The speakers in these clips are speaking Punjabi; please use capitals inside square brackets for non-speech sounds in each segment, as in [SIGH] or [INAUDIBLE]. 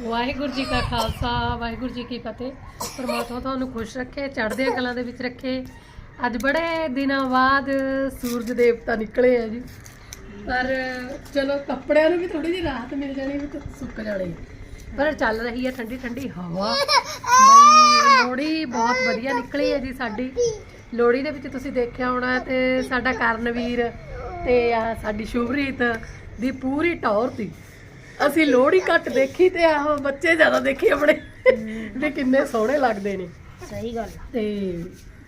ਵਾਹਿਗੁਰੂ ਜੀ ਕਾ ਖਾਲਸਾ, ਵਾਹਿਗੁਰੂ ਜੀ ਕੀ ਫਤਿਹ। ਪਰਮਾਤਮਾ ਤੁਹਾਨੂੰ ਖੁਸ਼ ਰੱਖੇ, ਚੜ੍ਹਦੀਆਂ ਕਲਾਂ ਦੇ ਵਿੱਚ ਰੱਖੇ। ਅੱਜ ਬੜੇ ਦਿਨਾਂ ਬਾਅਦ ਸੂਰਜ ਦੇਵਤਾ ਨਿਕਲੇ ਆ ਜੀ। ਪਰ ਚਲੋ, ਕੱਪੜਿਆਂ ਨੂੰ ਵੀ ਥੋੜੀ ਜਿਹੀ ਰਾਹਤ ਮਿਲ ਜਾਣੀ ਵੀ ਸੁੱਕ ਜਾਣੇ ਪਰ ਚੱਲ ਰਹੀ ਹੈ ਠੰਡੀ ਠੰਡੀ ਹਵਾ। ਬਈ ਲੋੜੀ ਬਹੁਤ ਵਧੀਆ ਨਿਕਲੀ ਹੈ ਜੀ ਸਾਡੀ। ਲੋੜੀ ਦੇ ਵਿੱਚ ਤੁਸੀਂ ਦੇਖਿਆ ਹੋਣਾ ਤੇ ਸਾਡਾ ਕਰਨਵੀਰ ਤੇ ਸਾਡੀ ਸ਼ੁਭਰੀਤ ਦੀ ਪੂਰੀ ਟੌਰ ਸੀ ਅਸੀਂ ਲੋੜੀ ਘੱਟ ਦੇਖੀ ਤੇ ਆਹ ਬੱਚੇ ਜ਼ਿਆਦਾ ਦੇਖੇ ਆਪਣੇ। ਵੀ ਕਿੰਨੇ ਸੋਹਣੇ ਲੱਗਦੇ ਨੇ। ਸਹੀ ਗੱਲ ਤੇ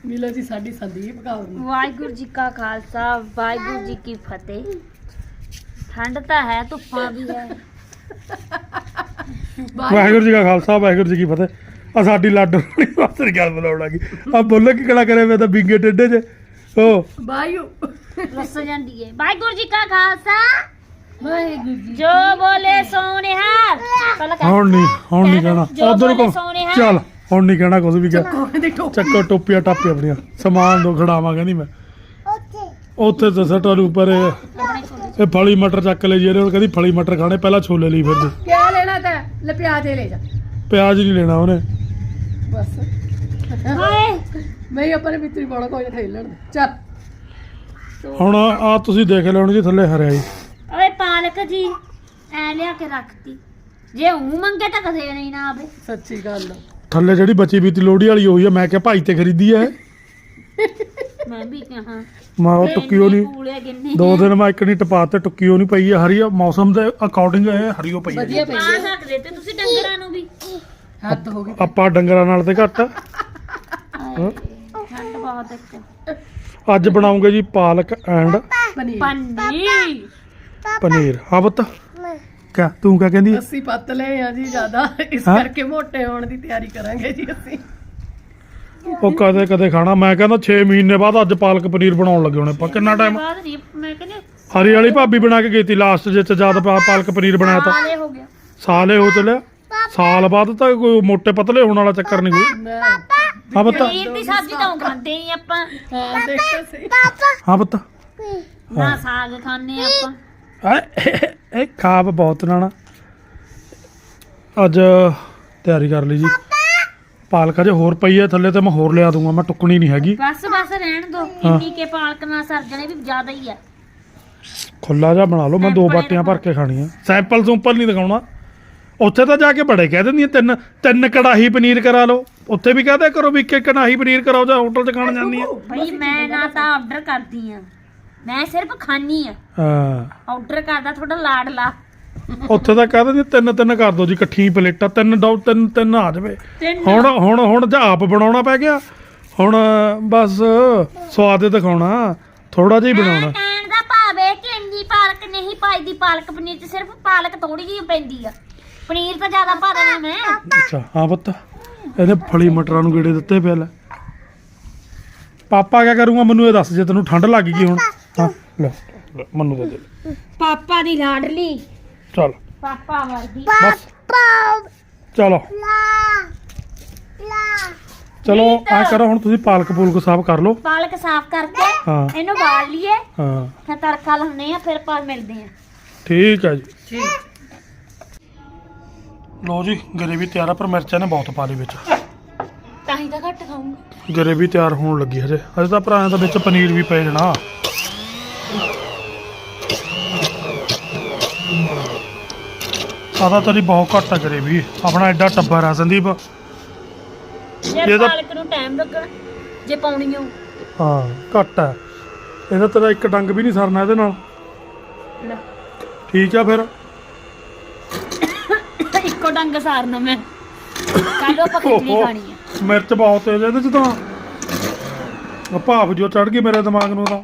ਮਿਲੋ ਜੀ ਸਾਡੀ ਸੰਦੀਪ ਕੌਰ ਨੂੰ। ਵਾਹਿਗੁਰੂ ਜੀ ਕਾ ਖਾਲਸਾ ਵਾਹਿਗੁਰੂ ਜੀ ਕੀ ਫਤਿਹ। ਠੰਡ ਤਾਂ ਹੈ ਧੁੱਪਾਂ ਵੀ ਹੈ। ਵਾਹਿਗੁਰੂ ਜੀ ਕਾ ਖਾਲਸਾ ਵਾਹਿਗੁਰੂ ਜੀ ਕੀ ਫਤਿਹ। ਆ ਸਾਡੀ ਲਾਡੋ ਵਾਲੀ ਵਾਸਤੇ ਗੱਲ ਬੁਲਾਉਣ ਲੱਗੀ। ਆ ਬੋਲੇ ਕੀ ਕਲਾ ਕਰੇ ਮੈਂ ਤਾਂ ਬਿੰਗੇ ਟੇਡੇ ਜੇ। ਓ। ਬਾਯੂ ਰਸ ਜਾਂਦੀ ਹੈ ਵਾਹਿਗੁਰੂ ਜੀ ਕਾ ਖਾਲਸਾ। ਵਾਹਿਗੁਰੂ ਜੀ ਜੋ ਬੋਲੇ ਸੋਨਿਹਾਰ ਪਹਿਲਾਂ ਕਹਿ ਹੁਣ ਨਹੀਂ ਹੁਣ ਨਹੀਂ ਕਹਿਣਾ। ਜੋ ਉਧਰ ਕੋ। ਚੱਲ ਹੁਣ ਨਹੀਂ ਕਹਿਣਾ ਕੁਝ ਵੀ ਕਹਿ। ਟੋਪੀ। ਚੱਕੋ ਟੋਪੀਆਂ ਟਾਪੀਆਂ ਆਪਣੀਆਂ। ਸਮਾਨ ਦੋ ਖੜਾਵਾਂ ਕਹਿੰਦੀ ਮੈਂ। ਉੱਥੇ। ਤਾਂ ਸਟਰ ਉੱਪਰ ਇਹ ਆਪਣੇ ਛੋਲੇ ਇਹ ਫਲੀ ਮਟਰ ਚੱਕ ਲੈ ਜੀ ਇਹਨੇ ਕਹਿੰਦੀ ਫਲੀ ਮਟਰ ਖਾਣੇ ਪਹਿਲਾਂ ਛੋਲੇ ਲਈ ਫਿਰਦੇ। ਕਿਆ ਲੈਣਾ ਤਾਂ? ਲੈ ਪਿਆਜ਼ ਹੀ ਲੈ ਜਾ। ਪਿਆਜ਼ ਨਹੀਂ ਲੈਣਾ ਉਹਨੇ। ਬਸ। ਹਾਏ। ਮੈਂ ਹੀ ਆਪਣੇ ਮਿੱਤਰੀ ਪਾਉਣਾ ਕੋਈ ਨਹੀਂ ਲੈਣ ਦੇ ਚੱਲ। ਹੁਣ ਆ ਤੁਸੀਂ ਦੇਖ ਲਓ ਜੀ ਥੱਲੇ ਹਰਿਆਈ। ਪਾਲਕ ਜੀ ਐ ਲਿਆ ਕੇ ਰੱਖਤੀ। ਜੇ ਉਹ ਮੰਗੇ ਤਾਂ ਕਦੇ ਨਹੀਂ ਨਾ ਆਵੇ। ਸੱਚੀ ਗੱਲ ਆ। ਥੱਲੇ ਜਿਹੜੀ ਬਚੀ ਬੀਤੀ ਲੋੜੀ ਵਾਲੀ ਹੋਈ ਆ ਮੈਂ ਕਿਹਾ ਭਾਈ ਤੇ ਖਰੀਦੀ ਐ। ਮੈਂ ਵੀ ਕਹਾਂ ਮੈਂ ਉਹ ਟੁੱਕੀ ਉਹ ਨਹੀਂ ਕੂਲੇ ਗਿੰਨੇ ਦੋ ਦਿਨ ਮੈਂ ਇੱਕ ਨਹੀਂ ਟਪਾ ਤੇ ਟੁੱਕੀ ਉਹ ਨਹੀਂ ਪਈ ਹੈ ਹਰੀ ਮੌਸਮ ਦੇ ਅਕੋਰਡਿੰਗ ਇਹ ਹਰੀਓ ਪਈ ਹੈ ਵਧੀਆ ਪਈ ਪਾ ਸਕਦੇ ਤੇ ਤੁਸੀਂ ਡੰਗਰਾਂ ਨੂੰ ਵੀ। ਹੱਦ ਹੋ ਗਈ। ਆਪਾਂ ਡੰਗਰਾਂ ਨਾਲ ਤੇ ਘੱਟ ਠੰਡ ਬਹੁਤ ਇੱਕ ਅੱਜ ਬਣਾਉਂਗੇ ਜੀ ਪਾਲਕ ਐਂਡ ਪਨੀਰ। ਪੰਨੀ ਪਨੀਰ। ਹਾਂ ਪੁੱਤ। ਕਿਆ ਤੂੰ ਕਿਆ ਕਹਿੰਦੀ? ਅਸੀਂ ਪਤਲੇ ਆ ਜੀ ਜ਼ਿਆਦਾ। ਇਸ ਹਾਂ? ਕਰਕੇ ਮੋਟੇ ਹੋਣ ਦੀ ਤਿਆਰੀ ਕਰਾਂਗੇ ਜੀ ਅਸੀਂ। ਉਹ ਕਦੇ ਕਦੇ ਖਾਣਾ। ਮੈਂ ਕਹਿੰਦਾ 6 ਮਹੀਨੇ ਬਾਅਦ ਅੱਜ ਪਾਲਕ ਪਨੀਰ ਬਣਾਉਣ ਲੱਗੇ ਹੋਣੇ। ਆਪਾਂ ਕਿੰਨਾ ਟਾਈਮ ਬਾਅਦ ਨਹੀਂ ਮੈਂ ਕਹਿੰਦੀ ਹਰੀ ਵਾਲੀ ਭਾਬੀ ਬਣਾ ਕੇ ਗਈ ਤੀ ਲਾਸਟ ਜੇ ਚ ਜਦ ਪਾ- ਪਾਲਕ ਪਨੀਰ ਬਣਾਇਆ ਤਾਂ। ਸਾਲੇ ਹੋ ਗਿਆ ਸਾਲ ਹੋ ਚੱਲਿਆ ਸਾਲ ਬਾਅਦ ਤਾਂ ਕੋਈ ਮੋਟੇ ਪਤਲੇ ਹੋਣ ਵਾਲਾ ਚੱਕਰ ਨਹੀਂ ਕੋਈ। ਮੈਂ ਹਾਂ ਪੁੱਤ। ਪਨੀਰ ਦੀ ਸਬਜ਼ੀ ਤਾਂ ਖਾਂਦੇ ਆਪਾਂ। ਹਾਂ ਦੇਖੋ ਸਹੀ। ਹਾਂ ਪੁੱਤ। ਨਾ ਸਾਗ ਖਾਂਦੇ ਆਪਾਂ? ਇਹ ਖਾਬ ਬਹੁਤ ਨਾਣਾ ਅੱਜ ਤਿਆਰੀ ਕਰ ਲਈ ਜੀ। ਪਾਲਕ ਅਜੇ ਹੋਰ ਪਈ ਹੈ ਥੱਲੇ ਤੇ ਮੈਂ ਹੋਰ ਲਿਆ ਦੂੰਗਾ ਮੈਂ ਟੁੱਕਣੀ ਨਹੀਂ ਹੈਗੀ। ਬਸ ਬਸ ਰਹਿਣ ਦੋ। ਇੰਨੀ ਕੇ ਪਾਲਕ ਨਾਲ ਸਰਜਣੇ ਵੀ ਜ਼ਿਆਦਾ ਹੀ ਆ। ਖੁੱਲਾ ਜਿਹਾ ਬਣਾ ਲਓ ਮੈਂ ਦੋ ਬਾਟੀਆਂ ਭਰ ਕੇ ਖਾਣੀਆਂ। ਸੈਂਪਲ ਸੁੰਪਲ ਨਹੀਂ ਦਿਖਾਉਣਾ। ਉੱਥੇ ਤਾਂ ਜਾ ਕੇ ਬੜੇ ਕਹਿ ਦਿੰਦੀਆਂ ਤਿੰਨ ਤਿੰਨ ਕੜਾਹੀ ਪਨੀਰ ਕਰਾ ਲਓ। ਉੱਥੇ ਵੀ ਕਹਦੇ ਕਰੋ ਵੀ ਇੱਕ ਇੱਕ ਕੜਾਹੀ ਪਨੀਰ ਕਰਾਓ ਜਾਂ ਹੋਟਲ 'ਚ ਖਾਣ ਜਾਂਦੀ ਆ। ਭਈ ਮੈਂ ਨਾ ਤਾਂ ਆਰਡਰ ਕਰਦੀ ਆ। ਮੈਂ ਸਿਰਫ ਖਾਣੀ ਆ। ਹਾਂ। ਆਰਡਰ ਕਰਦਾ ਤੁਹਾਡਾ ਲਾਡਲਾ। ਉੱਥੇ ਤਾਂ ਕਹਿ ਦਿੰਦੀਆਂ ਤਿੰਨ ਤਿੰਨ ਕਰ ਦਿਓ ਜੀ ਇਕੱਠੀ ਪਲੇਟਾਂ ਤਿੰਨ ਦੋ ਤਿੰਨ ਤਿੰਨ ਆ ਜਾਵੇ। ਤਿੰਨ ਹੁਣ ਹੁਣ ਹੁਣ ਜਾਂ ਆਪ ਬਣਾਉਣਾ ਪੈ ਗਿਆ। ਹੁਣ ਬਸ ਸਵਾਦ ਹੀ ਦਿਖਾਉਣਾ ਥੋੜਾ ਜਿਹਾ ਹੀ ਬਣਾਉਣਾ। ਕਹਿਣ ਦਾ ਭਾਵ ਹੈ ਕਿ ਇੰਨੀ ਪਾਲਕ ਨਹੀਂ ਪਾਈਦੀ ਪਾਲਕ ਪਨੀਰ ਚ ਸਿਰਫ ਪਾਲਕ ਥੋੜੀ ਜਿਹੀ ਪੈਂਦੀ ਆ। ਪਨੀਰ ਤਾਂ ਜ਼ਿਆਦਾ ਪਾ ਦੇਣਾ ਮੈਂ। ਅੱਛਾ ਹਾਂ ਪੁੱਤ। ਇਹਦੇ ਫਲੀ ਮਟਰਾਂ ਨੂੰ ਗੇੜੇ ਦਿੱਤੇ ਪਿਆ ਲੈ। ਪਾਪਾ ਕਿਆ ਕਰੂਗਾ ਮੈਨੂੰ ਇਹ ਦੱਸ ਜੇ ਤੈਨੂੰ ਠੰਡ ਲੱਗ ਗਈ ਹੁਣ। ਹਾਂ ਲੈ ਲੈ, ਮੈਨੂੰ ਦੇ ਦੇ। ਪਾਪਾ ਦੀ ਲਾਡਲੀ। ਚਲ। ਪਾਪਾ ਵਰਗੀ। ਬਸ। ਚਲੋ। ਚਲੋ ਆ ਕਰੋ ਹੁਣ ਤੁਸੀਂ ਪਾਲਕ ਪੂਲਕ ਸਾਫ਼ ਕਰ ਲਓ। ਪਾਲਕ ਸਾਫ਼ ਕਰਕੇ ਹਾਂ। ਇਹਨੂੰ ਬਾਲ ਲਈਏ। ਹਾਂ। ਫਿਰ ਤੜਕਾ ਲਾਉਣੇ ਆ ਫਿਰ ਆਪਾਂ ਮਿਲਦੇ ਆ ਠੀਕ ਹੈ ਜੀ। ਠੀਕ। ਲੋ ਜੀ ਗਰੇਵੀ ਤਿਆਰ ਆ ਪਰ ਮਿਰਚਾਂ ਨੇ ਬਹੁਤ ਪਾ ਲਈ ਵਿੱਚ। ਤਾਂ ਹੀ ਤਾਂ ਘੱਟ ਖਾਊਂਗਾ। ਗਰੇਵੀ ਤਿਆਰ ਹੋਣ ਲੱਗੀ ਹਜੇ। ਹਜੇ ਤਾਂ ਭਰਾਆਂ ਦਾ ਵਿੱਚ ਪਨੀਰ ਵੀ ਪੈ ਜਾਣਾ ਸਾਦਾ ਤੇਰੀ ਬਹੁਤ ਘੱਟ ਆ ਗਰੇਵੀ ਆਪਣਾ ਐਡਾ ਟੱਬਰ ਆ ਸੰਦੀਪ। ਜੇ ਇਹ ਤਾਂ- ਪਾਲਕ ਨੂੰ ਟਾਈਮ ਲੱਗਣਾ ਜੇ ਪਾਉਣੀ ਹੋ ਹਾਂ ਘੱਟ ਆ। ਇਹਦਾ ਤੇਰਾ ਇੱਕ ਡੰਗ ਵੀ ਨਹੀਂ ਸਰਨਾ ਇਹਦੇ ਨਾਲ। ਲੈ। ਠੀਕ ਆ ਫਿਰ। ਇੱਕੋ ਡੰਗ ਸਾਰਨਾ ਮੈਂ। ਕੱਲ ਆਪਾਂ ਖਿਚੜੀ ਓਹੋ, ਖਾਣੀ ਆ। ਮਿਰਚ ਬਹੁਤ ਤੇਜ਼ ਆ ਇਹਦੇ ਚ ਤਾਂ। ਆ ਭਾਫ ਜੋ ਚੜ ਗਈ ਮੇਰੇ ਦਿਮਾਗ ਨੂੰ ਤਾਂ।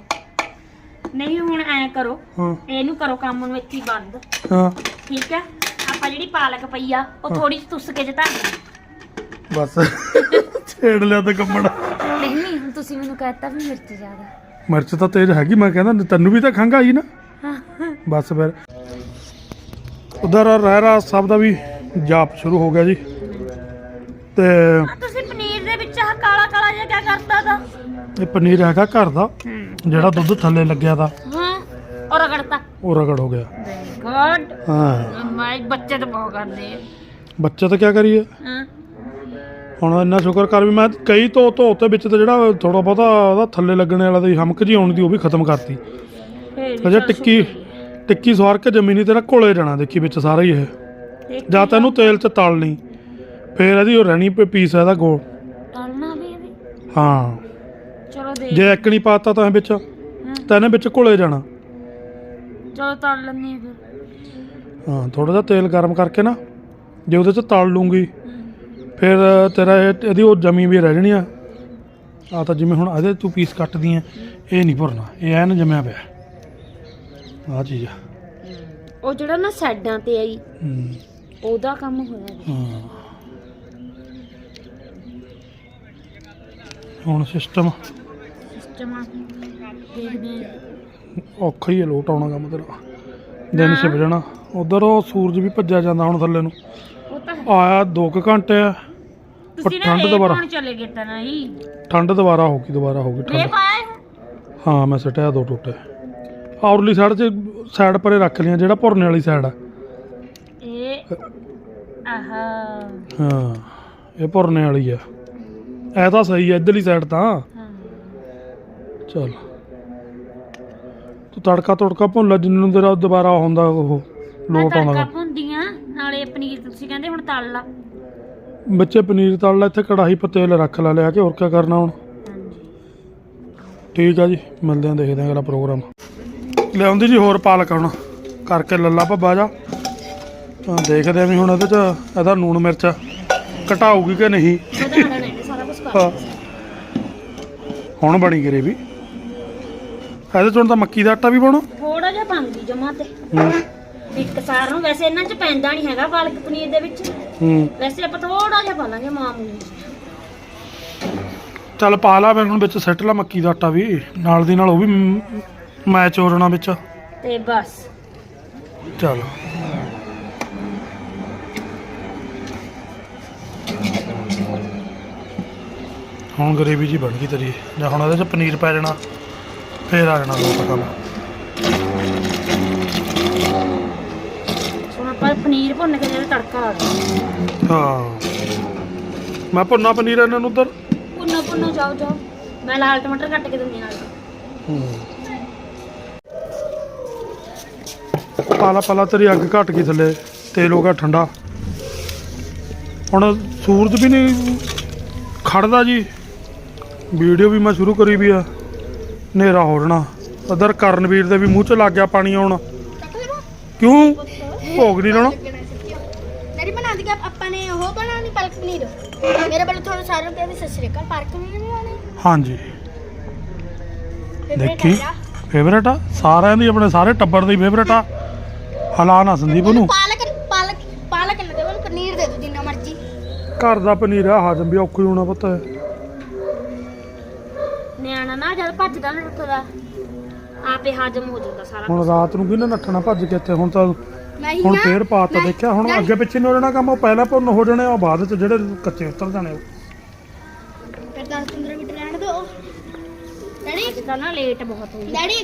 ਨਹੀਂ ਹੁਣ ਐ ਕਰੋ। ਹਾਂ। ਇਹਨੂੰ ਕਰੋ ਕੰਮ ਨੂੰ ਇੱਥੇ ਹੀ ਬੰਦ। ਹਾਂ। ਠੀਕ ਹੈ ਆਪਾਂ ਜਿਹੜੀ ਪਾਲਕ ਪਈ ਆ ਉਹ ਥੋੜੀ ਜਿਹੀ ਤੁਸ ਕੇ ਜਤਾ ਬਸ। ਛੇੜ ਲਿਆ ਤੇ ਕੰਮਣ ਨਹੀਂ ਨਹੀਂ ਹੁਣ ਤੁਸੀਂ ਮੈਨੂੰ ਕਹਿਤਾ ਵੀ ਮਿਰਚ ਜ਼ਿਆਦਾ। ਮਿਰਚ ਤਾਂ ਤੇਜ਼ ਹੈਗੀ ਮੈਂ ਕਹਿੰਦਾ ਤੈਨੂੰ ਵੀ ਤਾਂ ਖੰਘ ਆਈ ਨਾ। ਬਸ ਫਿਰ। ਉਧਰ ਰਹਿਰਾ ਸਾਹਿਬ ਦਾ ਵੀ ਜਾਪ ਸ਼ੁਰੂ ਹੋ ਗਿਆ ਜੀ। ਤੇ ਆ ਤੁਸੀਂ ਪਨੀਰ ਦੇ ਵਿੱਚ ਆਹ ਕਾਲਾ ਕਾਲਾ ਜਿਹਾ ਕਿਆ ਕਰਤਾ ਤਾ? ਇਹ ਪਨੀਰ ਹੈਗਾ ਘਰ ਦਾ ਜਿਹੜਾ ਦੁੱਧ ਥੱਲੇ ਲੱਗਿਆ ਦਾ ਔਰ ਰਗੜਤਾ। ਉਹ ਰਗੜ ਹੋ ਗਿਆ। ਗੁੱਡ ਹਾਂ। ਮਾਈ ਬੱਚੇ ਤਾਂ ਬਹੁਤ ਕਰਦੇ ਆ। ਬੱਚਤ ਕਿਆ ਕਰੀਏ? ਹਾਂ। ਹੁਣ ਇੰਨਾ ਸ਼ੁਕਰ ਕਰ ਵੀ ਮੈਂ ਕਈ ਧੋ ਧੋ ਤੇ ਵਿੱਚ ਤੇ ਜਿਹੜਾ ਥੋੜਾ ਬਹੁਤਾ ਉਹਦਾ ਥੱਲੇ ਲੱਗਣੇ ਵਾਲਾ ਦੀ ਹਮਕ ਜੀ ਆਉਣੀ ਦੀ ਉਹ ਵੀ ਖਤਮ ਕਰਤੀ। ਅਜੇ ਟਿੱਕੀ ਟਿੱਕੀ ਸਵਾਰ ਕੇ ਜ਼ਮੀਨੀ ਤੇਰਾ ਘੋਲੇ ਜਾਣਾ ਦੇਖੀ ਵਿੱਚ ਸਾਰਾ ਹੀ ਇਹ। ਜਾਂ ਤੈਨੂੰ ਤੇਲ 'ਚ ਤਲ ਲਈ। ਫੇਰ ਇਹਦੀ ਉਹ ਰਹਿਣੀ ਪਈ ਪੀਸ ਇਹਦਾ ਗੋਲ। ਤਲਣਾ ਵੀ ਇਹਦੇ ਹਾਂ। ਚਲੋ ਦੇਖ ਜੇ ਇੱਕ ਨਹੀਂ ਪਾਤਾ ਤਾਂ ਇਹ ਵਿੱਚ ਤਾਂ ਇਹਨੇ ਵਿੱਚ ਘੋਲੇ ਜਾਣਾ। ਚਲੋ ਤਲ ਲੈਣੀ ਫਿਰ। ਹਾਂ ਥੋੜਾ ਜਿਹਾ ਤੇਲ ਗਰਮ ਕਰਕੇ ਨਾ ਜੇ ਉਹਦੇ 'ਚ ਤਲ ਲੂੰਗੀ ਫਿਰ ਤੇਰਾ ਇਹ ਇਹਦੀ ਉਹ ਜਮੀ ਵੀ ਰਹਿ ਜਾਣੀ ਆ। ਆ ਤਾਂ ਜਿਵੇਂ ਹੁਣ ਇਹਦੇ ਤੂੰ ਪੀਸ ਕੱਟਦੀ ਐ ਇਹ ਨਹੀਂ ਭਰਨਾ ਇਹ ਐਨ ਜਮਿਆ ਪਿਆ। ਆ ਚੀਜ਼ ਆ। ਉਹ ਜਿਹੜਾ ਨਾ ਸਾਈਡਾਂ ਤੇ ਆਈ ਹੂੰ, ਉਹਦਾ ਕੰਮ ਹੋਇਆ। ਹਾਂ। ਹੁਣ ਸਿਸਟਮ ਸਿਸਟਮ ਦੇਖਦੇ ਆ। ਔਖਾ ਹੀ ਹੈ ਲੋਟ ਆਉਣਾ ਕੰਮ ਤੇਰਾ। ਦਿਨ ਛਿਪ ਜਾਣਾ। ਉਧਰ ਉਹ ਸੂਰਜ ਵੀ ਭੱਜਿਆ ਜਾਂਦਾ ਹੁਣ ਥੱਲੇ ਨੂੰ। ਉਹ ਤਾਂ ਆਇਆ 2 ਘੰਟੇ ਆ ਤੁਸੀਂ ਨਾ ਠੰਡ ਇਹ ਦੁਬਾਰਾ। ਕੌਣ ਚਲੇ ਗਏ ਤਾਂ ਨਹੀਂ? ਠੰਡ ਦੁਬਾਰਾ ਹੋ ਗਈ ਦੁਬਾਰਾ ਹੋ ਗਈ ਠੰਡ। ਹਾਂ ਮੈਂ ਸਟਿਆ ਦੋ ਟੋਟੇ। ਔਰਲੀ ਸਾਈਡ 'ਚ ਸਾਈਡ ਪਰੇ ਰੱਖ ਲਿਆ ਜਿਹੜਾ ਭੁਰਨੇ ਵਾਲੀ ਸਾਈਡ ਆ। ਇਹ ਆਹਾ। ਹਾਂ ਇਹ ਭੁਰਨੇ ਵਾਲੀ ਆ। ਇਹ ਤਾਂ ਸਹੀ ਆ ਇਧਰਲੀ ਸਾਈਡ ਤਾਂ। ਹਾਂ। ਚਲ। ਤੂੰ ਤੜਕਾ ਤੜਕਾ ਭੁੰਨ ਜਿੰਨੂੰ ਤੇਰਾ ਦੁਬਾਰਾ ਹੁੰਦਾ ਉਹ ਮੈਂ ਲੋਟ ਤੜਕਾ ਆਉਂਦਾ ਭੁੰਦੀਆਂ ਨਾਲੇ ਪਨੀਰ ਤੁਸੀਂ ਕਹਿੰਦੇ ਹੁਣ ਤਲ ਲਾ। ਬੱਚੇ ਪਨੀਰ ਤਲ ਲੈ ਇੱਥੇ ਕੜਾਹੀ ਪਰ ਤੇਲ ਰੱਖ ਲੈ ਲਿਆ ਕੇ ਹੋਰ ਕੀ ਕਰਨਾ ਹੁਣ? ਠੀਕ ਆ ਜੀ ਮਿਲਦੇ ਆਂ ਦੇਖਦੇ ਆਂ ਅਗਲਾ ਪ੍ਰੋਗਰਾਮ। ਲਿਆਉਂਦੀ ਜੀ ਹੋਰ ਪਾਲਕ ਹੁਣ ਕਰਕੇ ਲੱਲਾ ਭੱਬਾ ਜਾ। ਤਾਂ ਦੇਖਦੇ ਆਂ ਵੀ ਹੁਣ ਇਹਦੇ ਚ ਇਹਦਾ ਨੂਣ ਮਿਰਚ ਘਟਾਊਗੀ ਕਿ ਨਹੀਂ। ਵਧਾਣਾ ਨੇ ਸਾਰਾ ਕੁਝ ਕਰ ਹਾਂ। ਹੁਣ ਬਣੀ ਗਰੇਵੀ। ਇਹਦੇ ਚ ਤਾਂ ਮੱਕੀ ਦਾ ਆਟਾ ਵੀ ਪਾਉਣਾ ਥੋੜਾ ਜਿਹਾ ਪਾਉਂਗੀ ਜਮਾ ਤੇ। ਹੂੰ। ਇੱਕ ਸਾਰ ਨੂੰ ਵੈਸੇ ਇਹਨਾਂ ਚ ਪੈਂਦਾ ਨਹੀਂ ਹੈਗਾ ਪਾਲਕ ਪਨੀਰ ਦੇ ਵਿੱਚ। ਹੂੰ। ਵੈਸੇ ਆਪਾਂ ਥੋੜਾ ਜਿਹਾ ਪਾ ਲਾਂਗੇ ਮਾਮੂਲੀ। ਚੱਲ ਪਾ ਲਾ ਮੈਂ ਹੁਣ ਵਿੱਚ ਸੱਟ ਲਾ ਮੱਕੀ ਦਾ ਆਟਾ ਵੀ। ਨਾਲ ਦੀ ਨਾਲ ਉਹ ਵੀ ਮ- ਮੈਚ ਹੋ ਵਿੱਚ। ਤੇ ਬਸ। ਚੱਲ। ਹੁਣ ਗਰੇਵੀ ਜੀ ਬਣ ਗਈ ਤੇਰੀ। ਜਾਂ ਹੁਣ ਇਹਦੇ ਚ ਪਨੀਰ ਪੈ ਜਾਣਾ। ਫੇਰ ਆ ਜਾਣਾ ਲੋਟ ਕੰਮ। ਹੁਣ ਆਪਾਂ ਪਨੀਰ ਭੁੰਨ ਕੇ ਜਿਹੜਾ ਤੜਕਾ ਲਾ ਦਿੰਦੇ ਹਾਂ। ਮੈਂ ਭੁੰਨਾ ਪਨੀਰ ਇਹਨਾਂ ਨੂੰ ਉਧਰ। ਭੁੰਨੋ ਭੁੰਨੋ ਜਾਓ ਜਾਓ। ਮੈਂ ਲਾਲ ਟਮਾਟਰ ਕੱਟ ਕੇ ਦਿੰਦੀ ਨਾਲ। ਪਾਲਾ ਪਾਲਾ ਤੇਰੀ ਅੱਗ ਘਟ ਗਈ ਥੱਲੇ। ਤੇਲ ਹੋ ਗਿਆ ਠੰਡਾ। ਹੁਣ ਸੂਰਜ ਵੀ ਨਹੀਂ ਖੜਦਾ ਜੀ। ਵੀਡੀਓ ਵੀ ਮੈਂ ਸ਼ੁਰੂ ਕਰੀ ਵੀ ਆ। ਹਨੇਰਾ ਹੋ ਜਾਣਾ। ਉਧਰ ਕਰਨਵੀਰ ਦੇ ਵੀ ਮੂੰਹ 'ਚ ਲੱਗ ਗਿਆ ਪਾਣੀ ਆਉਣ। ਕਿਉਂ? ਭੋਗ ਨਹੀਂ ਲਾਉਣਾ? ਮੇਰੀ ਬਣਾ ਦਿਆ ਆਪਾਂ ਨੇ ਉਹ ਬਣਾਉਣੀ ਪਾਲਕ ਪਨੀਰ। ਮੇਰੇ ਵੱਲੋਂ ਥੋੜਾ ਸਾਰਿਆਂ ਨੂੰ ਕਹਿੰਦੇ ਸਤਿ ਸ਼੍ਰੀ ਅਕਾਲ ਪਾਲਕ ਪਨੀਰ ਬਣਾਉਣੀ ਹਾਂਜੀ। ਦੇਖੀ? ਫੇਵਰੇਟ ਆ? ਸਾਰਿਆਂ ਦੀ ਆਪਣੇ ਸਾਰੇ ਟੱਬਰ ਦੀ ਫੇਵਰੇਟ ਆ। ਹਲਾ ਨਾ ਸੰਦੀਪ ਨੂੰ ਪਾਲਕ ਪਾਲਕ ਪਾਲਕ ਨਾ ਦੇ ਪਨੀਰ ਦੇ ਦੋ ਜਿੰਨਾ ਮਰਜ਼ੀ। ਘਰ ਦਾ ਪਨੀਰ ਆ ਹਜਮ ਵੀ ਔਖੀ ਹੋਣਾ ਪਤਾ। ਹੈ ਨਿਆਣਾ ਨਾ ਜਦ ਭੱਜਦਾ ਨਾ ਉੱਠਦਾ ਆਪੇ ਹਜਮ ਹੋ ਜਾਂਦਾ ਸਾਰਾ ਹੁਣ ਰਾਤ ਨੂੰ ਵੀ ਨਾ ਨੱਠਣਾ ਭੱਜ ਕੇ ਇੱਥੇ ਹੁਣ ਤਾਂ ਮੈਂ ਹੀ ਹੁਣ ਨਾ ਫੇਰ ਪਾਤਾ ਦੇਖਿਆ ਹੁਣ ਅੱਗੇ ਪਿੱਛੇ ਨੂੰ ਹੋ ਜਾਣਾ ਕੰਮ ਉਹ ਪਹਿਲਾਂ ਭੁੰਨ ਹੋ ਜਾਣੇ ਆ ਬਾਅਦ ਚ ਜਿਹੜੇ ਕੱਚੇ ਉਤਰ ਜਾਣੇ ਉਹ। ਫਿਰ 10 15 ਮਿੰਟ ਰਹਿਣ ਦੋ ਡੈਡੀ? ਅੱਜ ਤਾਂ ਨਾ ਲੇਟ ਬਹੁਤ ਹੋਈ। ਡੈਡੀ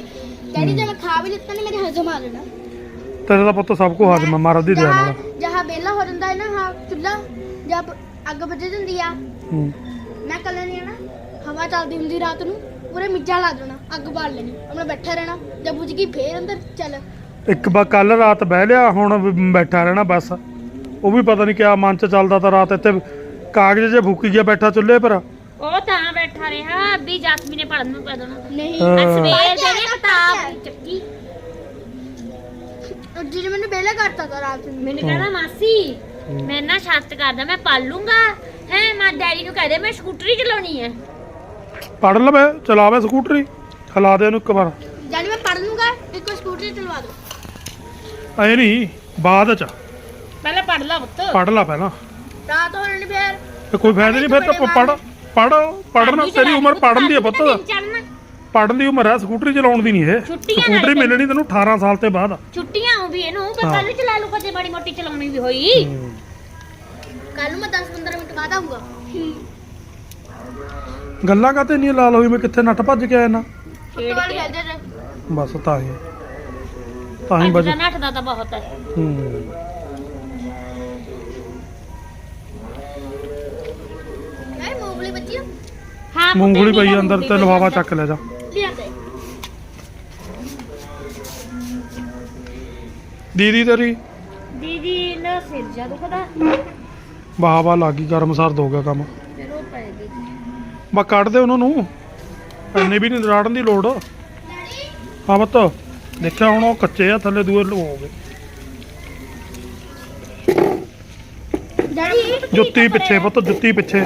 ਡੈਡੀ ਜੇ ਮੈਂ ਖਾ ਵੀ ਲਿੱਤਾ ਨਹੀਂ ਮੇਰੇ ਹਜ਼ਮ ਆ ਜਾਣਾ। ਤੇਰੇ ਦਾ ਪੁੱਤ ਸਭ ਕੁਝ ਹਾਜ਼ਮ ਆ ਮਾਰਾ ਦੀ ਵਾਲਾ ਜਹਾਂ ਜਹਾਂ ਬੇਲਾ ਹੋ ਜਾਂਦਾ ਹੈ ਨਾ ਹਾਂ ਚੁੱਲਾ ਜਦ ਅੱਗ ਬੁੱਝ ਜਾਂਦੀ ਆ। ਹੂੰ। ਮੈਂ ਕੱਲੇ ਨਹੀਂ ਆਣਾ ਹਵਾ ਚੱਲਦੀ ਹੁੰਦੀ ਰਾਤ ਨੂੰ। ਪੂਰੇ ਮਿੱਜਾ ਲਾ ਦੇਣਾ ਅੱਗ ਬਾਲ ਲੈਣੀ। ਆਪਣਾ ਬੈਠਾ ਰਹਿਣਾ ਜਦ ਬੁੱਝ ਗਈ ਫੇਰ ਅੰਦਰ ਚੱਲ। ਇੱਕ ਬਾ ਕੱਲ ਰਾਤ ਬਹਿ ਲਿਆ ਹੁਣ ਵੀ ਬੈਠਾ ਰਹਿਣਾ ਬਸ। ਉਹ ਵੀ ਪਤਾ ਨਹੀਂ ਕਿਆ ਮਨ ਚ ਚੱਲਦਾ ਤਾਂ ਰਾਤ ਇੱਥੇ ਕਾਗਜ਼ ਜੇ ਫੂਕੀ ਗਿਆ ਬੈਠਾ ਚੁੱਲ੍ਹੇ ਪਰ। ਉਹ ਤਾਂ ਬੈਠਾ ਰਿਹਾ ਵੀ ਜਸਮੀ ਨੇ ਪੜਨ ਨੂੰ ਪੈ ਦੇਣਾ ਨਹੀਂ ਹਾਂ। ਅੱਜ ਸਵੇਰ ਦੇ ਕਿਤਾਬ ਚੱਕੀ। ਜੀ ਮੈਨੂੰ ਬੇਲਾ ਕਰਤਾ ਤਾ ਰਾਤ ਨੂੰ। ਮੈਨੂੰ ਕਹਿੰਦਾ ਮਾਸੀ ਮੈਂ ਨਾ ਛੱਤ ਕਰਦਾ ਮੈਂ ਪੜ ਲੂੰਗਾ ਹੈ ਮੈਂ ਡੈਡੀ ਨੂੰ ਕਹਦੇ ਮੈਂ ਸਕੂਟਰੀ ਚਲਾਉਣੀ ਹੈ। ਪੜ ਲਵੇ ਚਲਾਵੇ ਸਕੂਟਰੀ ਹਲਾ ਦੇ ਉਹਨੂੰ ਇੱਕ ਵਾਰ। ਜਾਨੀ ਮੈਂ ਪੜ ਲੂੰਗਾ ਇੱਕ ਸਕੂਟਰ ਚਲਵਾ ਦੋ ਐ ਨਹੀਂ ਬਾਅਦ ਚ। ਪਹਿਲਾਂ ਪੜ ਲਾ ਪੁੱਤ। ਪੜ ਲਾ ਪਹਿਲਾਂ। ਰਾਤ ਹੋ ਜਾਣੀ ਫੇਰ। ਤੇ ਕੋਈ ਫਾਇਦਾ ਨਹੀਂ ਫਿਰ ਤਾਂ ਪੜ ਪੜ ਪੜਨ ਤੇਰੀ ਉਮਰ ਪੜਨ ਦੀ ਹੈ ਪੁੱਤ। ਚੜਨਾ ਪੜਨ ਦੀ ਉਮਰ ਹੈ ਸਕੂਟਰੀ ਚਲਾਉਣ ਦੀ ਨਹੀਂ ਇਹ। ਸਕੂਟਰੀ ਮਿਲਣੀ ਤੈਨੂੰ 18 ਸਾਲ ਤੇ ਬਾਅਦ। ਛੁੱਟੀਆਂ ਹੋ ਵੀ ਇਹਨੂੰ ਪਰ ਹਾਂ। ਕੱਲ ਚਲਾ ਲੂ ਕਦੇ ਬੜੀ ਮੋਟੀ ਚਲਾਉਣੀ ਵੀ ਹੋਈ। ਕੱਲ ਨੂੰ ਮੈਂ 10 15 ਮਿੰਟ ਬਾਅਦ ਆਊਂਗਾ। ਗੱਲਾਂ ਕਾਤੇ ਨਹੀਂ ਲਾਲ ਹੋਈ? ਮੈਂ ਕਿੱਥੇ ਨੱਠ ਭੱਜ ਕੇ ਆਇਆ ਨਾ? ਬਸ ਤਾਂ ਹੀ। ਤਾਂ ਹੀ ਬਜ ਦਾ ਤਾਂ ਬਹੁਤ ਹੈ। ਹੂੰ। ਮੂੰਗਲੀ ਪਈ ਅੰਦਰ ਤੇ ਲਵਾਵਾ ਚੱਕ ਲੈ ਜਾ। ਦੀਦੀ ਤੇਰੀ? ਦੀਦੀ ਨਾ ਸਿਰ ਜਾ ਦੁਖਦਾ। ਵਾਹ ਵਾਹ ਗਰਮ ਗਰਮਸਰ ਹੋ ਗਿਆ ਕੰਮ। ਬਾ ਕੱਢ ਦੇ ਉਹਨਾਂ ਨੂੰ। ਇੰਨੇ ਵੀ ਨਹੀਂ ਰਾੜਨ ਦੀ ਲੋੜ। ਹਾਂ ਮਤ ਦੇਖਿਆ ਹੁਣ ਉਹ ਕੱਚੇ ਆ ਥੱਲੇ ਦੂਏ ਹੋ ਗਏ। ਜੁੱਤੀ ਪਿੱਛੇ ਪੁੱਤ ਜੁੱਤੀ ਪਿੱਛੇ।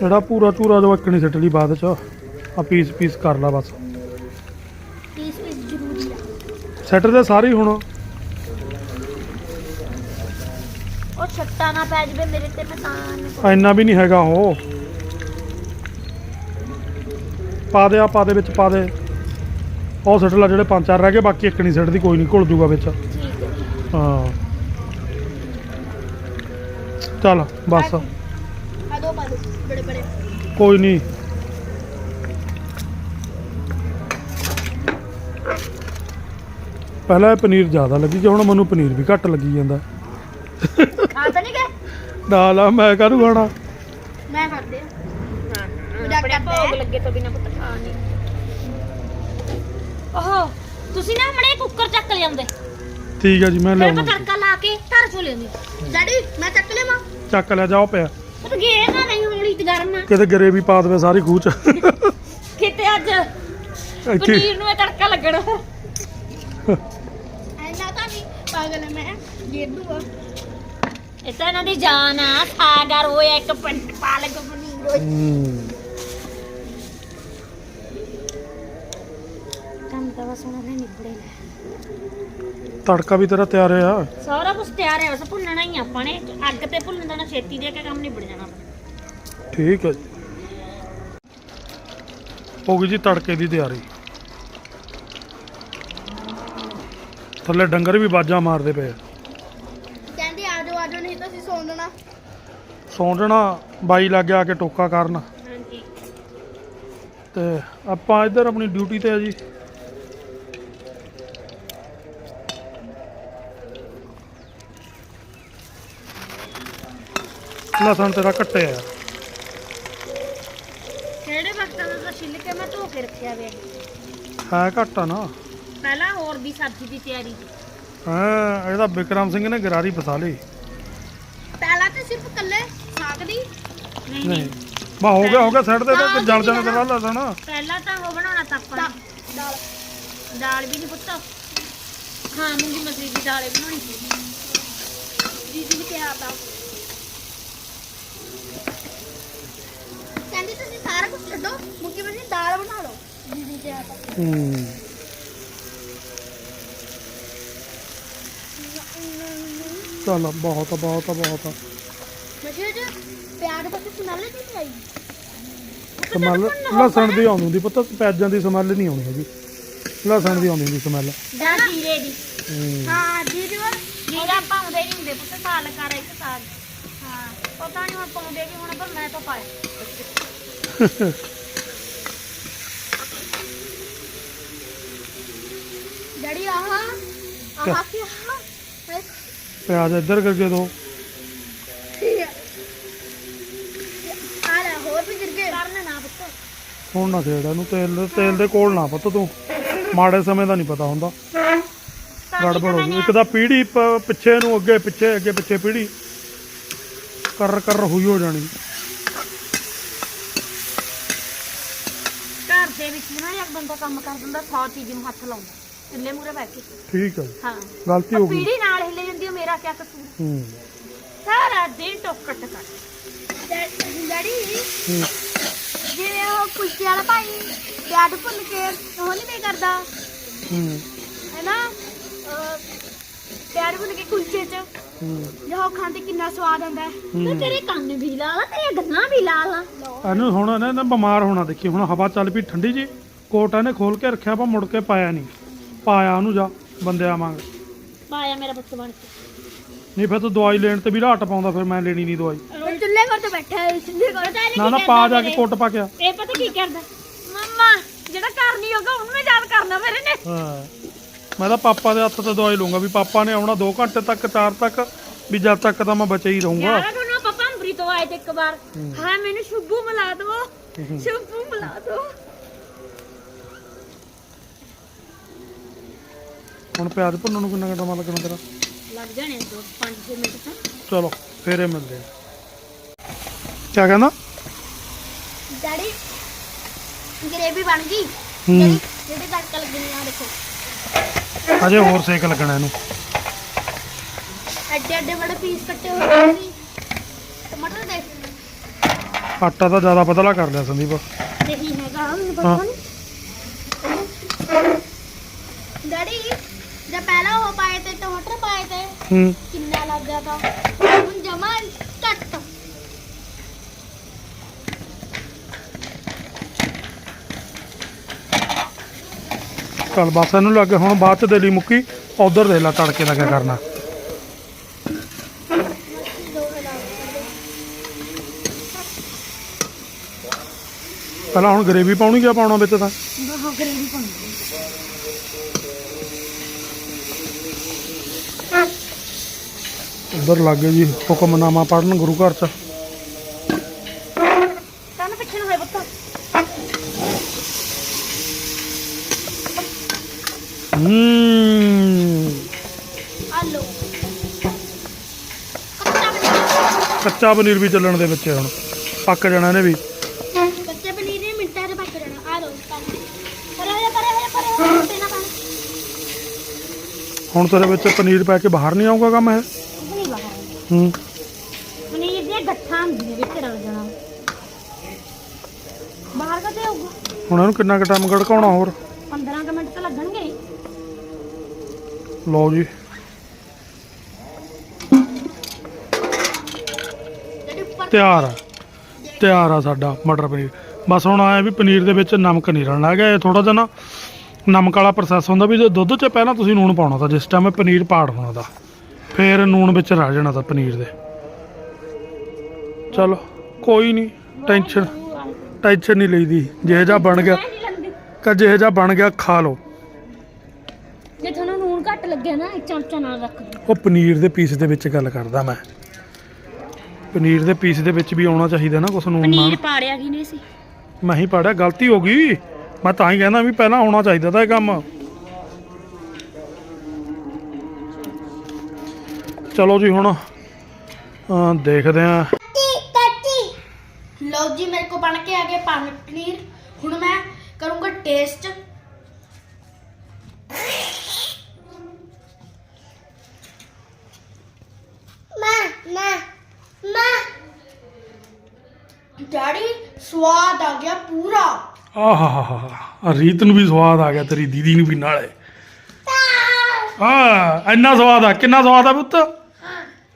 ਜਿਹੜਾ ਪੂਰਾ ਚੂਰਾ ਜੋ ਇੱਕ ਨਹੀਂ ਸਿੱਟ ਲਈ ਬਾਅਦ ਚ ਆ ਪੀਸ ਪੀਸ ਕਰ ਲਾ ਬਸ। ਪੀਸ ਪੀਸ ਜ਼ਰੂਰੀ ਆ। ਸੈੱਟ ਦੇ ਸਾਰੇ ਹੁਣ। ਉਹ ਛੱਟਾ ਨਾ ਪੈ ਜਵੇ ਮੇਰੇ ਤੇ ਮੈਂ ਤਾਂ ਇੰਨਾ ਵੀ ਨਹੀਂ ਹੈਗਾ ਉਹ। ਪਾ ਦੇ ਆ ਪਾ ਦੇ ਵਿੱਚ ਪਾ ਦੇ। ਉਹ ਸਿੱਟ ਲਾ ਜਿਹੜੇ ਪੰਜ ਚਾਰ ਰਹਿ ਗਏ ਬਾਕੀ ਇੱਕ ਨਹੀਂ ਸਿੱਟਦੀ ਕੋਈ ਨਹੀਂ ਘੁਲ ਜੂਗਾ ਵਿੱਚ। ਠੀਕ ਹੈ। ਹਾਂ। ਚੱਲ ਬਸ। ਆ ਦੋ ਪਾ ਦੋ ਬੜੇ ਬੜੇ। ਕੋਈ ਨਹੀਂ। ਪਹਿਲਾਂ ਇਹ ਪਨੀਰ ਜ਼ਿਆਦਾ ਲੱਗੀ ਜੇ ਹੁਣ ਮੈਨੂੰ ਪਨੀਰ ਵੀ ਘੱਟ ਲੱਗੀ ਜਾਂਦਾ। ਖਾ ਤਾਂ ਨਹੀਂ ਗਏ? ਨਾਲ ਆ ਮੈਂ ਕਰੂ ਖਾਣਾ ਮੈਂ ਕਰਦੇ ਆ। ਹਾਂ ਆਪਣੇ ਭੋਗ ਲੱਗੇ ਤੋਂ ਬਿਨਾ ਪੁੱਤ ਖਾ ਨਹੀਂ। ਓਹੋ ਤੁਸੀਂ ਨਾ ਹਮਣੇ ਕੁੱਕਰ ਚੱਕ ਲਿਆਉਂਦੇ। ਠੀਕ ਹੈ ਜੀ ਮੈਂ ਫਿਰ ਆਪਾਂ ਲਿਆਉਣਾ ਤੜਕਾ ਲਾ ਕੇ ਧਰ ਚੋ ਲਿਆਉਂਦੇ। ਡੈਡੀ ਮੈਂ ਚੱਕ ਲਿਆ ਚੱਕ ਲਿਆ ਜਾਓ ਪਿਆ। ਉਹ ਤਾਂ ਗੇ ਨਾ ਨਹੀਂ ਹੌਲੀ ਤੇ ਗਰਮ ਆ। ਕਿਤੇ ਗਰੇ ਵੀ ਪਾ ਦੇਵੇ ਸਾਰੀ ਖੂਚ ਕਿਤੇ ਅੱਜ। ਇੱਥੇ ਪਨੀਰ ਨੂੰ ਇਹ ਤੜਕਾ ਲੱਗਣਾ। ਐਨਾ ਤਾਂ ਨਹੀਂ ਪਾਗਲ ਹੈ ਮੈਂ। ਗੇਰ ਦੂਗਾ ਇਹ ਤਾਂ ਇਹਨਾਂ ਦੀ ਜਾਨ ਆ ਸਾਗਰ ਹੋਇਆ ਇੱਕ ਪਿੰਡ ਪਾਲਕ ਪਨੀਰ ਹੋਇਆ ਹੂੰ ਕੰਮ ਤਾਂ ਬਸ ਉਹਨਾਂ ਨੇ ਨਿਬੜੇ ਲੈ ਤੜਕਾ ਵੀ ਤੇਰਾ ਤਿਆਰ ਆ ਸਾਰਾ ਕੁਝ ਤਿਆਰ ਹੈ ਬਸ ਭੁੰਨਣਾ ਹੀ ਆ ਆਪਾਂ ਨੇ। ਅੱਗ ਤੇ ਭੁੰਨ ਦੇਣਾ ਛੇਤੀ ਦੇ ਕੇ ਕੰਮ ਨਿਬੜ ਜਾਣਾ। ਠੀਕ ਹੈ ਜੀ। ਹੋ ਗਈ ਜੀ ਤੜਕੇ ਦੀ ਤਿਆਰੀ। ਥੱਲੇ ਡੰਗਰ ਵੀ ਬਾਜਾਂ ਮਾਰਦੇ ਪਏ ਆ। ਕਹਿੰਦੀ ਆ ਜਾਓ ਆ ਜਾਓ ਨਹੀਂ ਤਾਂ ਅਸੀਂ ਸੌਂ ਜਾਣਾ ਸੌਂ ਬਾਈ ਲੱਗ ਆ ਕੇ ਟੋਕਾ ਕਰਨ। ਹਾਂਜੀ। ਤੇ ਆਪਾਂ ਇੱਧਰ ਆਪਣੀ ਡਿਊਟੀ ਤੇ ਆ ਜੀ। ਲਸਣ ਤੇਰਾ ਕੱਟਿਆ ਆ। ਕਿਹੜੇ ਵਕਤ ਦਾ ਤਾਂ ਛਿੱਲ ਕੇ ਮੈਂ ਧੋ ਕੇ ਰੱਖਿਆ ਵੇ। ਹੈ ਘੱਟ ਨਾ। ਪਹਿਲਾਂ ਹੋਰ ਦੀ ਸਬਜ਼ੀ ਦੀ ਤਿਆਰੀ। ਹਾਂ ਇਹਦਾ ਵਿਕਰਮ ਸਿੰਘ ਨੇ ਗਰਾਰੀ ਫਸਾ ਲਈ। ਪਹਿਲਾਂ ਤਾਂ ਸਿਰਫ ਕੱਲੇ ਸਾਗ ਦੀ? ਨਹੀਂ ਬਾ ਹੋ ਗਿਆ ਹੋ ਗਿਆ ਸਾਈਡ ਤੇ ਤਾਂ ਜਲ ਜਾਣਾ ਤੇਰਾ ਲਸਣ ਪਹਿਲਾਂ ਤਾਂ ਉਹ ਬਣਾਉਣਾ ਤਾਂ ਆਪਾਂ ਨੇ। ਦਾਲ। ਦਾਲ ਵੀ ਨਹੀਂ ਪੁੱਤ। ਹਾਂ ਮੂੰਗੀ ਮਸਰੀ ਦੀ ਦਾਲ ਬਣਾਉਣੀ ਸੀ। ਦੀਦੀ ਨੇ ਕਿਹਾ ਤਾਂ। ਕਹਿੰਦੀ ਤੁਸੀਂ ਸਾਰਾ ਕੁਝ ਛੱਡੋ ਮੁੱਕੀ ਬਣੀ ਦਾਲ ਬਣਾ ਲਓ। ਦੀਦੀ ਨੇ ਕਿਹਾ ਤਾਂ ਹੂੰ। ਚੱਲ ਬਹੁਤ ਆ ਬਹੁਤ ਆ ਬਹੁਤ ਆ। ਮਸ਼ਹੂਰ ਜੀ ਪਿਆਰ ਪੱਤੇ ਸਮੈਲ ਨਹੀਂ ਆਈ? ਸਮੈਲ ਲਸਣ ਦੀ ਆਉਂਦੀ ਹੁੰਦੀ ਪੁੱਤ ਪਿਆਜ਼ਾਂ ਦੀ ਸਮੈਲ ਨਹੀਂ ਆਉਣੀ ਹੈਗੀ। ਲਸਣ ਦੀ ਆਉਂਦੀ ਹੁੰਦੀ ਸਮੈਲ। ਜਾਂ ਜੀਰੇ ਦੀ। ਹੂੰ। ਦੀਦੀ ਵਾ ਜੀਰਾ ਪਾਉਂਦੇ ਨਹੀਂ ਹੁੰਦੇ ਪੁੱਤ ਸਾਲ ਕਰ ਇੱਕ ਸਾਲ ਹਾਂ ਪਤਾ ਨਹੀਂ ਹੁਣ ਪਾਉਂਦੇ ਕਿ ਹੁਣ ਪਰ ਮੈਂ ਤਾਂ ਪਾਇਆ। [LAUGHS] ਡੈਡੀ ਆਹ ਆਹ ਕੀ ਆਹ ਗਏ ਕਰਨ ਨਾ ਪੁੱਤ। ਹੁਣ ਨਾ ਛੇੜ ਇਹਨੂੰ ਤੇਲ ਤੇਲ ਦੇ ਕੋਲ ਨਾ ਪੁੱਤ ਤੂੰ। ਮਾੜੇ ਸਮੇਂ ਦਾ ਨਹੀਂ ਪਤਾ ਹੁੰਦਾ। ਗੜਬੜ ਹੋ ਗਈ। ਇੱਕ ਤਾਂ ਪੀੜੀ ਪਿੱਛੇ ਨੂੰ ਅੱਗੇ ਪਿੱਛੇ ਅੱਗੇ ਪਿੱਛੇ ਪੀੜੀ। ਕਰ ਕਰ ਹੋਈ ਹੋ ਜਾਣੀ। ਘਰ ਦੇ ਵਿੱਚ ਨਾ ਇੱਕ ਬੰਦਾ ਕੰਮ ਕਰ ਦਿੰਦਾ 100 ਚੀਜ਼ ਨੂੰ ਹੱਥ ਲਾਉਂਦਾ। ਚੁੱਲ੍ਹੇ ਮੂਰੇ ਬੈਠ ਕੇ। ਠੀਕ ਹੈ। ਹਾਂ। ਗਲਤੀ ਹੋ ਉਹ ਗਈ। ਪੀੜੀ ਨਾਲ ਹਿੱਲੇ ਜਾਂਦੀ ਉਹ ਮੇਰਾ ਕਿਆ ਕਸੂਰ? ਹੂੰ। ਸਾਰਾ ਦਿਨ ਟੋਕ ਕੱਟ ਕਰ। ਡੈਡੀ ਹੂੰ। ਜਿਵੇਂ ਉਹ ਕੁਲਚੇ ਵਾਲਾ ਭਾਈ ਪਿਆਜ਼ ਭੁੰਨ ਕੇ ਉਹ ਨਹੀਂ ਪੇ ਕਰਦਾ। ਹੂੰ। ਹੈਨਾ? ਅਹ, ਪਿਆਜ਼ ਭੁੰਨ ਕੇ ਕੁਲਚੇ 'ਚ। ਹੂੰ। ਜੋ ਖਾਂਦੇ ਕਿੰਨਾ ਸਵਾਦ ਆਉਂਦਾ। ਹੈ। ਤੇ ਤੇਰੇ ਕੰਨ ਵੀ ਲਾਲ ਆ ਤੇਰੀਆਂ ਗੱਲਾਂ ਵੀ ਲਾਲ ਆ। ਇਹਨੂੰ ਹੁਣ ਇਹਨੇ ਨਾ ਬਿਮਾਰ ਹੋਣਾ ਦੇਖੀ ਹੁਣ ਹਵਾ ਚੱਲ ਪਈ ਠੰਡੀ ਜੀ। ਕੋਟ ਇਹਨੇ ਖੋਲ ਕੇ ਰੱਖਿਆ ਪਰ ਮੁੜ ਕੇ ਪਾਇਆ ਨਹੀਂ। ਪਾਇਆ ਉਹਨੂੰ ਜਾ ਬੰਦੇ ਆਵਾਂਗੇ ਪਾਇਆ ਮੇਰਾ ਬੱਚਾ ਬਣ ਕੇ। ਨਹੀਂ ਫਿਰ ਤੂੰ ਦਵਾਈ ਲੈਣ ਤੇ ਵੀ ਰਾਟ ਪਾਉਂਦਾ ਫਿਰ ਮੈਂ ਲੈਣੀ ਨਹੀਂ ਦਵਾਈ। ਉਹ ਚੁੱਲ੍ਹੇ ਕੋਲ ਤੇ ਬੈਠਾ ਹੈ ਚੁੱਲ੍ਹੇ ਕੋਲ। ਨਾ ਨਾ ਪਾ ਜਾ ਕੇ ਕੁੱਟ ਪਾ ਕੇ ਆ। ਇਹ ਪਤਾ ਕੀ ਕਰਦਾ? ਮੰਮਾ ਜਿਹੜਾ ਕਰ ਨਹੀਂ ਹੋਗਾ ਉਹਨੂੰ ਮੈਂ ਯਾਦ ਕਰਨਾ ਮੇਰੇ ਨੇ ਹਾਂ। ਮੈਂ ਤਾਂ ਪਾਪਾ ਦੇ ਹੱਥ ਤੇ ਦਵਾਈ ਲਊਂਗਾ ਵੀ ਪਾਪਾ ਨੇ ਆਉਣਾ 2 ਘੰਟੇ ਤੱਕ 4 ਤੱਕ ਵੀ ਜਦ ਤੱਕ ਤਾਂ ਮੈਂ ਬਚੇ ਹੀ ਰਹੂੰਗਾ। ਯਾਰ ਤੁਹਾਨੂੰ ਪਾਪਾ ਅੰਬਰੀ ਤੋਂ ਆਏ ਤੇ ਇੱਕ ਵਾਰ। ਹਾਂ। ਮੈਨੂੰ ਸ਼ੁਭੂ ਮਿਲਾ ਦਿਓ ਸ਼ੁਭੂ ਮਿਲਾ ਦਿਓ ਹੁਣ ਪਿਆਜ਼ ਭੁੰਨਣ ਨੂੰ ਕਿੰਨਾ ਘੰਟਾ ਲੱਗਣਾ ਤੇਰਾ? ਲੱਗ ਜਾਣੇ 2 5 ਮਿੰਟ ਤਾਂ। ਚਲੋ ਫੇਰੇ ਮਿਲਦੇ ਆ। ਕੀ ਕਹਿੰਦਾ? ਡੈਡੀ ਗਰੇਵੀ ਬਣ ਗਈ? ਹੂੰ। ਜਿਹੜੀ ਤੜਕਾ ਲੱਗਣੀ ਆ ਦੇਖੋ। ਅਜੇ ਹੋਰ ਸੇਕ ਲੱਗਣਾ ਇਹਨੂੰ। ਐਡੇ ਐਡੇ ਬੜੇ ਪੀਸ ਕੱਟੇ ਹੋਏ ਸੀ ਟਮਾਟਰ ਦੇ। ਆਟਾ ਤਾਂ ਜ਼ਿਆਦਾ ਪਤਲਾ ਕਰ ਲਿਆ ਸੰਦੀਪ। ਨਹੀਂ ਹੈਗਾ ਮੈਨੂੰ ਹਾਂ। ਪਤਾ ਨਹੀਂ ਡੈਡੀ ਜਦ ਪਹਿਲਾਂ ਉਹ ਪਾਏ ਤੇ ਟਮਾਟਰ ਪਾਏ ਤੇ ਹੂੰ। ਕਿੰਨਾ ਲੱਗ ਗਿਆ ਤਾਂ? ਹੁਣ ਜਮਾ ਘੱਟ। ਚੱਲ ਬਸ ਇਹਨੂੰ ਲੱਗੇ ਹੁਣ ਬਾਅਦ ਚ ਦੇ ਲਈ ਮੁੱਕੀ ਉਧਰ ਦੇ ਲਾ ਤੜਕੇ ਦਾ ਕਿਆ ਕਰਨਾ। ਪਹਿਲਾਂ ਹੁਣ ਗਰੇਵੀ ਪਾਉਣੀ ਕਿਆ ਪਾਉਣਾ ਵਿੱਚ ਤਾਂ? ਬਹੁਤ ਗਰੇਵੀ ਪਾਉਂਦੀ ਉਧਰ ਲੱਗੇ ਜੀ ਹੁਕਮਨਾਮਾ ਪੜਨ ਗੁਰੂ ਘਰ ਚ। ਕੰਨ ਪਿੱਛੇ ਨੂੰ ਹੋਏ ਪੁੱਤ। ਹੂੰ। ਆਲੂ। ਕੱਚਾ ਪਨੀਰ। ਵੀ ਚੱਲਣ ਦੇ ਵਿੱਚ ਹੁਣ ਪੱਕ ਜਾਣਾ ਇਹਨੇ ਵੀ। ਕੱਚੇ ਪਨੀਰ ਨੇ ਮਿੰਟਾਂ 'ਚ ਪੱਕ ਜਾਣਾ। ਆ ਲੋ ਪਰੇ ਹੋਇਆ ਪਰੇ ਹੋਇਆ ਪਰੇ ਹੋਇਆ ਤੇ ਨਾ ਪਾਣੀ ਹੁਣ ਤੇਰੇ ਵਿੱਚ ਪਨੀਰ ਪੈ ਕੇ ਬਾਹਰ ਨਹੀਂ ਆਊਗਾ ਕੰਮ ਇਹ? ਹੂੰ। ਪਨੀਰ ਦੀਆਂ ਗੱਠਾਂ ਹੁੰਦੀਆਂ ਵਿੱਚ ਰਲ ਜਾਣਾ। ਬਾਹਰ ਕਦੇ ਆਊਗਾ? ਹੁਣ ਇਹਨੂੰ ਕਿੰਨਾ ਕੁ ਟਾਈਮ ਗੜਕਾਉਣਾ ਹੋਰ? 15 ਕੁ ਮਿੰਟ ਤਾਂ ਲੱਗਣਗੇ। ਲਓ ਜੀ। ਜਿਹੜੀ ਉੱਪਰ ਤਿਆਰ ਆ। ਤਿਆਰ ਆ ਸਾਡਾ ਮਟਰ ਪਨੀਰ। ਬਸ ਹੁਣ ਆਇਆ ਵੀ ਪਨੀਰ ਦੇ ਵਿੱਚ ਨਮਕ ਨਹੀਂ ਰਲਣਾ ਹੈਗਾ ਇਹ ਥੋੜਾ ਜਿਹਾ ਨਾ ਨਮਕ ਵਾਲਾ ਪ੍ਰੋਸੈਸ ਹੁੰਦਾ ਵੀ ਜੇ ਦੁੱਧ 'ਚ ਪਹਿਲਾਂ ਤੁਸੀਂ ਲੂਣ ਪਾਉਣਾ ਤਾਂ ਜਿਸ ਟਾਈਮ ਪਨੀਰ ਪਾੜ ਹੋਣਾ ਦਾ। ਫਿਰ ਲੂਣ ਵਿੱਚ ਰਲ ਜਾਣਾ ਤਾਂ ਪਨੀਰ ਦੇ। ਚਲੋ ਕੋਈ ਨਹੀਂ ਟੈਨਸ਼ਨ ਟੈਨਸ਼ਨ ਨਹੀਂ ਲਈਦੀ ਜਿਹੇ ਜਿਹਾ ਬਣ ਗਿਆ ਕਿ ਜਿਹੇ ਜਿਹਾ ਬਣ ਗਿਆ ਖਾ ਲਓ। ਜੇ ਤੁਹਾਨੂੰ ਨੂਨ ਘੱਟ ਲੱਗਿਆ ਨਾ ਇੱਕ ਚਮਚਾ ਨਾਲ ਰੱਖ ਦਿਓ। ਉਹ ਪਨੀਰ ਦੇ ਪੀਸ ਦੇ ਵਿੱਚ ਗੱਲ ਕਰਦਾ ਮੈਂ। ਪਨੀਰ ਦੇ ਪੀਸ ਦੇ ਵਿੱਚ ਵੀ ਆਉਣਾ ਚਾਹੀਦਾ ਨਾ ਕੁਛ ਨੂਣ ਨਾਲ। ਪਨੀਰ ਪਾੜਿਆ ਕੀ ਨਹੀਂ ਸੀ? ਮੈਂ ਹੀ ਪੜਿਆ ਗਲਤੀ ਹੋ ਗਈ। ਮੈਂ ਤਾਂ ਹੀ ਕਹਿੰਦਾ ਵੀ ਪਹਿਲਾਂ ਹੋਣਾ ਚਾਹੀਦਾ ਤਾਂ ਇਹ ਕੰਮ। ਚਲੋ ਜੀ ਹੁਣ ਦੇਖਦੇ ਆਂ ਲਓ ਜੀ ਮੇਰੇ ਕੋ ਬਣ ਕੇ ਆ ਗਿਆ ਪਾਲਕ ਪਨੀਰ। ਹੁਣ ਮੈਂ ਕਰੂੰਗਾ ਟੇਸਟ। ਮੈਂ ਮੈਂ ਮੈਂ। ਡੈਡੀ ਸਵਾਦ ਆ ਗਿਆ ਪੂਰਾ। ਆਹਾਹਾਹਾ ਰੀਤ ਨੂੰ ਵੀ ਸਵਾਦ ਆ ਗਿਆ ਤੇਰੀ ਦੀਦੀ ਨੂੰ ਵੀ ਨਾਲੇ। ਹਾਂ ਇੰਨਾ ਸਵਾਦ ਆ ਕਿੰਨਾ ਸਵਾਦ ਆ ਪੁੱਤ?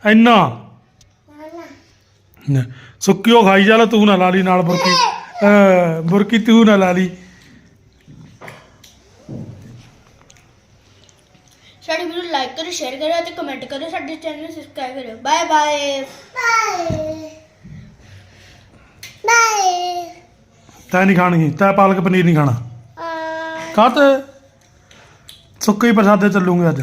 ਇੰਨਾ ਨਾ, ਸੁੱਕਿਓ ਖਾਈ ਜਾ ਤੂੰ ਨਾ ਲਾ ਲਈ ਨਾਲ ਬੁਰਕੀ। ਅਹ, ਬੁਰਕੀ ਤੂੰ ਨਾ ਲਾ ਲਈ। ਸਾਡੀ ਵੀਡੀਓ ਲਾਈਕ ਕਰੋ ਸ਼ੇਅਰ ਕਰੋ ਅਤੇ ਕਮੈਂਟ ਕਰੋ ਸਾਡੇ ਚੈਨਲ ਨੂੰ ਸਬਸਕ੍ਰਾਈਬ ਕਰੋ ਬਾਏ ਬਾਏ ਬਾਏ ਬਾਏ ਤੈਂ ਨਹੀਂ ਖਾਣੀ ਤੈਂ ਪਾਲਕ ਪਨੀਰ ਨਹੀਂ ਖਾਣਾ। ਕਾਹਤੇ ਸੁੱਕੇ ਹੀ ਪ੍ਰਸਾਦੇ ਚੱਲੂਗੇ ਅੱਜ।